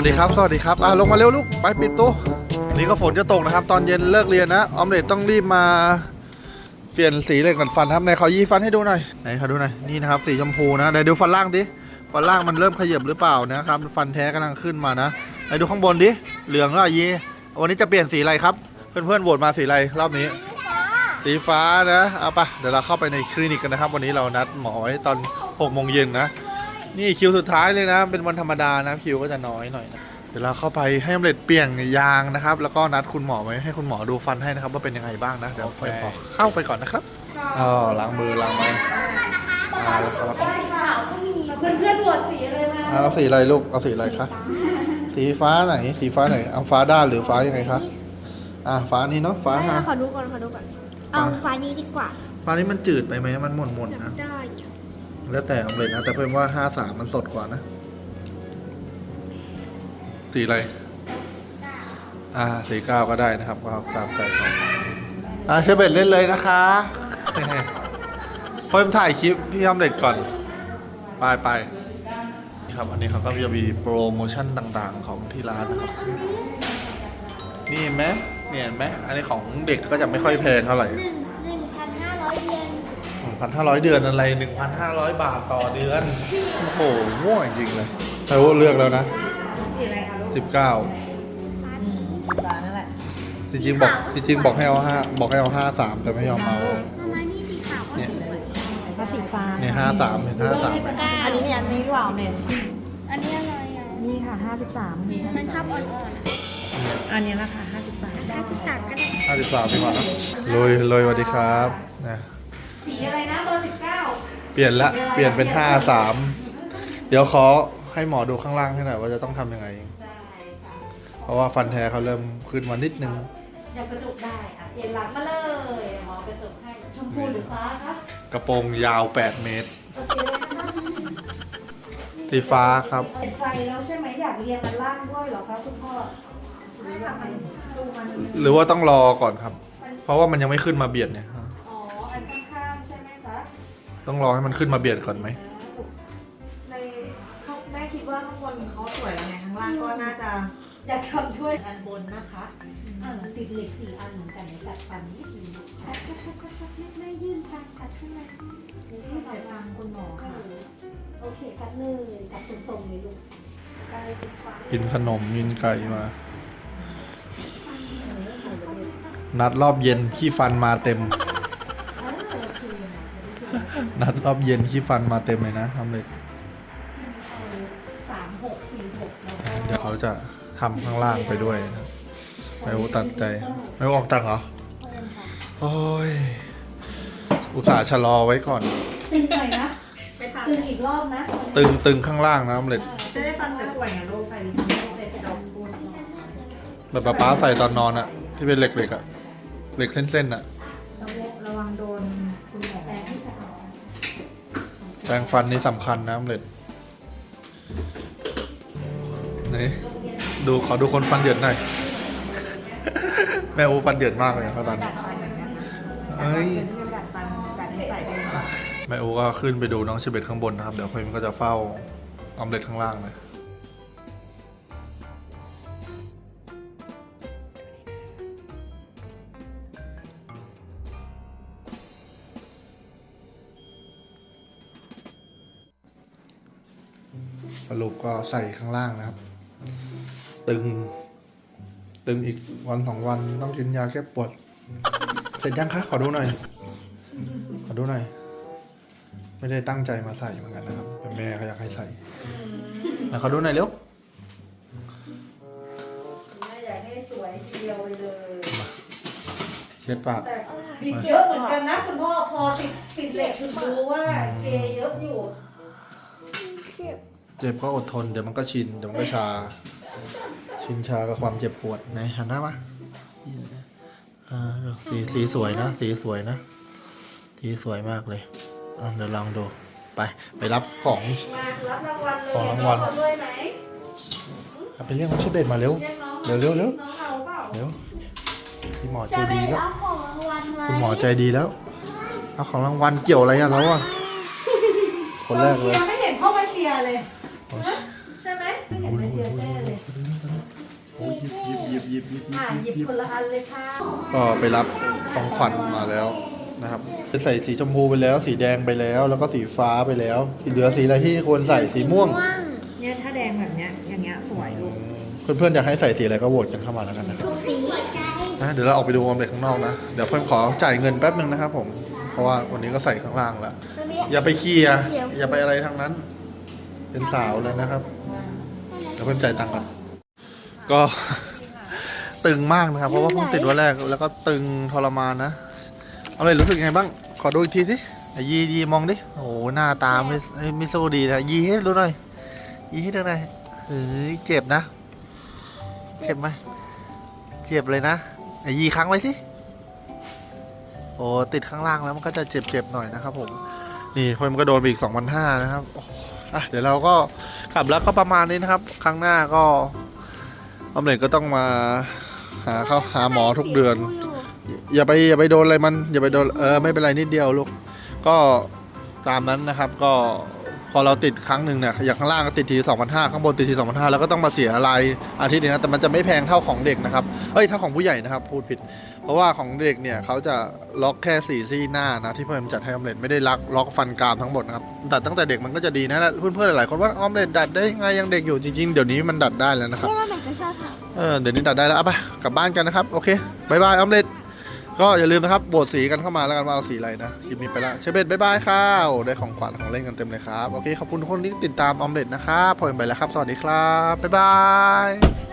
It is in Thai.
วัสดีครับ สวัสดีครับ อะลงมาเร็วลูก ไปปิดตู้นนี้ก็ฝนจะตกนะครับ ตอนเย็นเลิกเรียนนะ ออมเล็ตต้องรีบมา เปลี่ยนสีเหล็กก่อนฟันครับไหนขอยีฟันให้ดูหน่อย ไหนขอดูหน่อย นี่นะครับ สีชมพูนะเดี๋ยวดูฟันล่างดิ ฟันล่างมันเริ่มขยับหรือเปล่านะครับ ฟันแท้กำลังขึ้นมานะ ไหนดูข้างบนดิ เหลืองแล้วยีวันนี้จะเปลี่ยนสีอะไรครับ เพื่อนๆโหวตมาสีอะไรรอบนี้ สีฟ้านะ เอาปะเดี๋ยวเราเข้าไปในคลินิกกันนะครับ วันนี้เรานัดหมอไว้ตอน6โมงเย็นนะ นี่คิวสุดท้ายเลยนะ เป็นวันธรรมดานะคิวก็จะน้อยหน่อยนะเดี๋ยวเราเข้าไปให้อำเร็จเปลี่ยนยางนะครับ แล้วก็นัดคุณหมอไว้ให้คุณหมอดูฟันให้นะครับ ว่าเป็นยังไงบ้างนะ เดี๋ยวไปขอเข้าไปก่อนนะครับอ๋อล้างมือล้างไม้มาแล้วครับสีขาวก็มีเพื่อนเพื่อนๆโหวตสีอะไรมาเอาสีอะไรลูกเอาสีอะไรคะสีฟ้าไหนสีฟ้าไหนเอาฟ้าด้านหรือฟ้ายังไงคะอะฟ้านี้เนาะฟ้าไม่ฮะ ขอดูก่อนขอดูก่อน เอาฟ้านี้ดีกว่า ฟ้านี้มันจืดไปไหมมันหม่นๆนนะได้ แล้วแต่อำเร็จนะ แต่เพิ่มว่าห้าสามมันสดกว่านะ สีอะไร อ่า สีเก้าก็ได้นะครับก็ตามใจเขาอ่าเชเบตเล่นเลยนะคะเพิ่มถ่ายคลิปพี่อำเร็จก่อน ไปไปนี่ครับ อันนี้เขาก็จะมีโปรโมชั่นต่าง ๆ ของที่ร้านนะครับ นี่เห็นไหมเนี่ยเห็นไหมอันนี้ของเด็กก็จะไม่ค่อยแพงเท่าไหร่ พันห้าร้อยเดือนอะไรหนึ่งพันห้าร้อยบาทต่อเดือน โอ้โหง่วงจริงเลยไทโอเลือกแล้วนะสิบเไรคะลูก้านนั่นแหละจริงๆบอกจริงๆบอกให้เอาห้าบอกให้เอาห้าสามแต่ไม่ยอมเอามาณนี้สีขาวก็สวยภาษีฟ้าเนี่ยห้าสามเห็นห้าสามไหมอันนี้เนี่ยอันนี้หรือเปล่าเนี่ยอันนี้อะไรอะ นี่ค่ะห้า53นี่มันชอบอ่อนๆอะอันนี้นะคะห้าสิบสามห้าสิบสามก็ได้ ห้าสิบสามดีกว่านลุยลุยสวัสดีครับนะ สีอะไรนะเบอร์19เปลี่ยนละ เปลี่ยนเป็นห้าสามเดี๋ยวขอให้หมอดูข้างล่างให้หน่อยว่าจะต้องทำยังไง ได้ค่ะเพราะว่าฟันแท้เขาเริ่มขึ้นมานิดนึง อยากกระจกได้อะเปลี่ยนหลังมาเลยหมอกระจกให้ชมพูหรือฟ้าคะกระโปรงยาว 8 เมตร โอเคเลยนะคะสีฟ้าครับ เห็นใจแล้วใช่ไหมอยากเรียนมันล่างด้วยเหรอคะคุณพ่อหรือว่ามันดูมัน หรือว่าต้องรอก่อนครับ เพราะว่ามันยังไม่ขึ้นมาเบียดเนี่ยอ๋ออั ต้องรอให้มันขึ้นมาเบียดก่อนไหมในแม่คิดว่าข้างบนเขาสวยไงข้างล่างก็น่าจะอยากทำช่วยอันบนนะคะอ่าติดเหล็กสี่อันเหมือนกันในตัดฟันนิดนึงคัดคัดคัดคัดไม่ไม่ยื่นทางคัดข้างในนี่ไปฟังคุณหมอค่ะ โอเคคัดเลยคัดตรงๆเลยลูกไกลติดฟ้ากินขนมกินไก่มา นัดรอบเย็นขี้ฟันมาเต็ม นัดรอบเย็นขี้ฟันมาเต็มเลยนะทำเลยสามหกสี่หกแล้วก็เดี๋ยวเขาจะทำข้างล่างไปด้วยนะไม่รู้ตัดใจ ไม่รู้ออกตังค์เหรอ โอ้ย อุตส่าห์ชะลอไว้ก่อน ตึงหน่อยนะไปทตึงอีกรอบนะตึงตึงข้างล่างนะอำเล็ดำจะได้ฟันสวยๆไงลูกใส่เสร็จจบแบบป๊าป๊าใส่ตอนนอนอะที่เป็นเหล็กๆอะเหล็กเส้นๆอะระ แปรงฟันนี่สำคัญนะอำเล็ดนี่ดูขอดูคนฟันเดือดหน่อย แม่อูฟันเดือดมากเลยเขาตอนนี้เงี้ยเอ้ยแม่อูก็ขึ้นไปดูน้องเชเบตข้างบนนะครับ เดี๋ยวเพิ่มก็จะเฝ้าออมเล็ตข้างล่างเลย สรุปก็ใส่ข้างล่างนะครับ ตึง ตึงอีกวันสองวันต้องกินยาแก้ปวด เสร็จยังคะขอดูหน่อย ขอดูหน่อย ไม่ได้ตั้งใจมาใส่เหมือนกันนะครับ แต่แม่เขาอยากให้ใส่แล้วขอดูหน่อยเร็วแม่อยากให้สวยทีเดียวไปเลย เช็ดปาก แต่บิดเยอะเหมือนกันนะคุณพ่อพอติดติดเหล็กคือรู้ว่าเกย์เยอะอยู่ เจ็บ เจ็บก็อดทนเดี๋ยวมันก็ชินเดี๋ยวมันก็ชา ชินชากับความเจ็บปวดไหนหันหน้ามาอ่าดูสีสีสวยนะสีสวยนะสีสวยมากเลยอะเดี๋ยวลองดูไปไปรับของมารับรางวัลเลยของรางวัลเขด้วยไหมเอาไปเรียกน้องเชเบตมาเร็วเรียกน้องเร็วเร็วเร็วน้องเอาเปล่าเร็วพี่หมอใจจะไปดีแล้วรับของรางวัลไหมคุณหมอใจดีแล้วเอาของรางวัลเกี่ยวอะไรอะแล้วอะคนแรกเลยเชียร์ไม่เห็นพ่อมาเชียร์เลยใช่ไหมไม่เห็นมาเชียร์แม่เลย หยิบหยิบหยิบหยิอ่าบหยิบหยิบคนละอันเลยค่ะก็ไปรับของขวัญมาแล้วนะครับจะใส่สีชมพูไปแล้ว สีแดงไปแล้ว แล้วก็สีฟ้าไปแล้ว สีเหลือสีอะไรที่ควรใส่สีม่วง เนี่ยถ้าแดงแบบเนี้ยอย่างเงี้ยสวยลูกเพื่อนๆอยากให้ใส่สีอะไรก็โหวตกันเข้ามาแล้วกันนะครับนะเดี๋ยวเราออกไปดูออมเล็ตข้างนอกนะ เดี๋ยวเพื่อนขอจ่ายเงินแป๊บหนึ่งนะครับผม เพราะว่าวันนี้ก็ใส่ข้างล่างแล้วอย่าไปเคลียร์อย่าไปอะไรทั้งนั้น เป็นสาวเลยนะครับ เดี๋ยวเพื่อนจ่ายตังค์ก่อนก็ ตึงมากนะครับ เพราะว่าเพิ่งติดวันแรกแล้วก็ตึงทรมานนะ เอาเลยรู้สึกยังไงบ้าง ขอดูอีกทีสิอะยียีมองดิ โอ้โหหน้าตาไม่ไม่สู้ดีนะ ยีให้ดูหน่อย ยีให้ดูหน่อยเฮ้ยเจ็บนะ เจ็บไหมเจ็บเลยนะอะยีค้างไว้สิ โอ้ติดข้างล่างแล้วมันก็จะเจ็บๆหน่อยนะครับผม นี่เพื่อนมันก็โดนไปอีก2,500นะครับโอ้อะเดี๋ยวเราก็กลับแล้วก็ประมาณนี้นะครับ ครั้งหน้าก็ออมเล็ตก็ต้องมา หาเข้าหาหมอทุกเดือน อย่าไปอย่าไปโดนอะไรมัน อย่าไปโดนเออไม่เป็นไรนิดเดียวลูกก็ตามนั้นนะครับก็พอเราติดครั้งหนึ่งเนี่ยอย่างข้างล่างก็ติดทีสองพันห้าข้างบนติดทีสองพันห้าแล้วก็ต้องมาเสียรายอาทิตย์นึงนะแต่มันจะไม่แพงเท่าของเด็กนะครับเอ้ยเท่าของผู้ใหญ่นะครับพูดผิด เพราะว่าของเด็กเนี่ยเขาจะล็อกแค่สี่ซี่หน้านะที่เพื่อนจัดให้ออมเล็ตไม่ได้ล็อกล็อกฟันกรามทั้งหมดนะครับดัดตั้งแต่เด็กมันก็จะดีนะและเพื่อนๆหลายๆคนว่าออมเล็ตดัดได้ไงยังเด็กอยู่จริงๆเดี๋ยวนี้มันดัดได้แล้วนะครับ เออเดี๋ยวนี้ตัดได้แล้วเอาไปกลับบ้านกันนะครับ โอเคบายบายออมเล็ตก็อย่าลืมนะครับโบดสีกันเข้ามาแล้วกันว่าเอาสีอะไรนะคลิปนี้ไปละเชฟเบตบายบายค่ะโอ้ได้ของขวัญของเล่นกันเต็มเลยครับ โอเค ขอบคุณทุกคนที่ติดตามออมเล็ตนะครับพอไปแล้วครับ สวัสดีครับ บ๊ายบาย